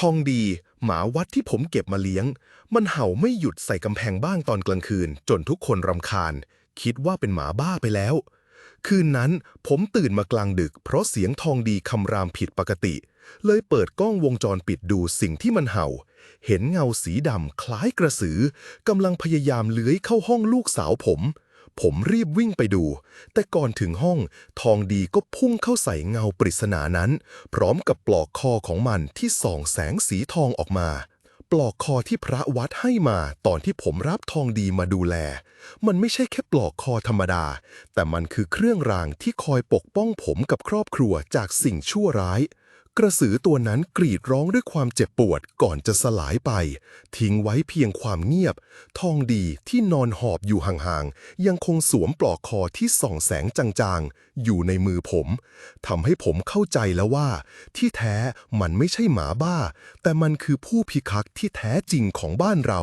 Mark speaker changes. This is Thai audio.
Speaker 1: ทองดี หมาวัดที่ผมเก็บมาเลี้ยง มันเห่าไม่หยุดใส่กำแพงบ้านตอนกลางคืน จนทุกคนรำคาญ คิดว่าเป็นหมาบ้าไปแล้ว คืนนั้นผมตื่นมากลางดึก เพราะเสียงทองดีคำรามผิดปกติ เลยเปิดกล้องวงจรปิดดูสิ่งที่มันเห่า เห็นเงาสีดำคล้ายกระสือกำลังพยายามเลื้อยเข้าห้องลูกสาวผม ผมรีบวิ่งไปดู แต่ก่อนถึงห้อง ทองดีก็พุ่งเข้าใส่เงาปริศนานั้น พร้อมกับปลอกคอของมันที่ส่องแสงสีทองออกมา ปลอกคอที่พระวัดให้มาตอนที่ผมรับทองดีมาดูแล มันไม่ใช่แค่ปลอกคอธรรมดา แต่มันคือเครื่องรางที่คอยปกป้องผมกับครอบครัวจากสิ่งชั่วร้าย กระสือตัวนั้นกรีดร้องด้วยความเจ็บปวดก่อนจะสลายไป ทิ้งไว้เพียงความเงียบ ทองดีที่นอนหอบอยู่ห่างๆ ยังคงสวมปลอกคอที่ส่องแสงจางๆ อยู่ในมือผมทำให้ผมเข้าใจแล้วว่า ที่แท้มันไม่ใช่หมาบ้า แต่มันคือผู้พิทักที่แท้จริงของบ้านเรา